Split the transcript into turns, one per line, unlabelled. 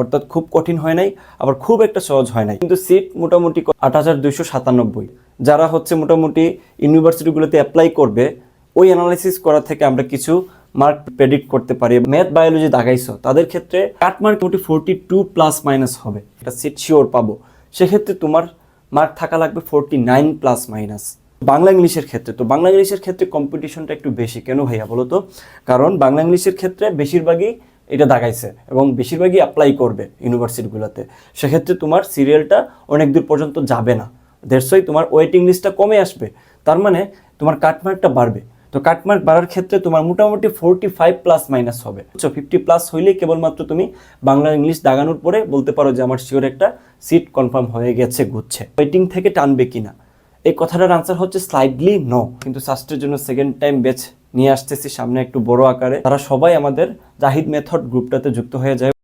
অর্থাৎ খুব কঠিন হয় নাই, আবার খুব একটা সহজ হয় নাই। কিন্তু সিট মোটামুটি আট হাজার দুইশো সাতানব্বই। যারা হচ্ছে মোটামুটি ইউনিভার্সিটিগুলোতে অ্যাপ্লাই করবে, ওই অ্যানালাইসিস করা থেকে আমরা কিছু মার্ক প্রেডিক্ট করতে পারি। ম্যাথ বায়োলজি দাগাইছো, তাদের ক্ষেত্রে কাট মার্ক মোটামুটি ফোরটি টু প্লাস মাইনাস হবে। একটা সিট শিওর পাবো। সেক্ষেত্রে তোমার মার্ক থাকা লাগবে forty nine plus minus Bangla ইংলিশের ক্ষেত্রে, তো বাংলা ইংলিশের ক্ষেত্রে কম্পিটিশনটা একটু বেশি। কেন ভাইয়া বলো তো? কারণ বাংলা ইংলিশের ক্ষেত্রে বেশিরভাগই এটা দাগাইছে এবং বেশিরভাগই অ্যাপ্লাই করবে ইউনিভার্সিটিগুলোতে সেক্ষেত্রে তোমার সিরিয়ালটা অনেক দূর পর্যন্ত যাবে না। দেড়শোই তোমার ওয়েটিং লিস্টটা কমে আসবে। তার মানে তোমার কাটমার্কটা বাড়বে। তো কাটমার্ক বাড়ার ক্ষেত্রে তোমার মোটামুটি ফোরটি ফাইভ প্লাস মাইনাস হবে। বুঝছ? ফিফটি প্লাস হইলেই কেবলমাত্র তুমি বাংলা ইংলিশ দাগানোর পরে বলতে পারো যে আমার শিওর একটা সিট কনফার্ম হয়ে গেছে গুচ্ছে ওয়েটিং থেকে টানবে কিনা? এই কথাটার আনসার হচ্ছে স্লাইডলি নো কিন্তু সাস্টের জন্য সেকেন্ড টাইম বেচ নিয়ে আসতেছি সামনে একটু বড় আকারে। তারা সবাই আমাদের জাহিদ মেথড গ্রুপটাতে যুক্ত হয়ে যায়।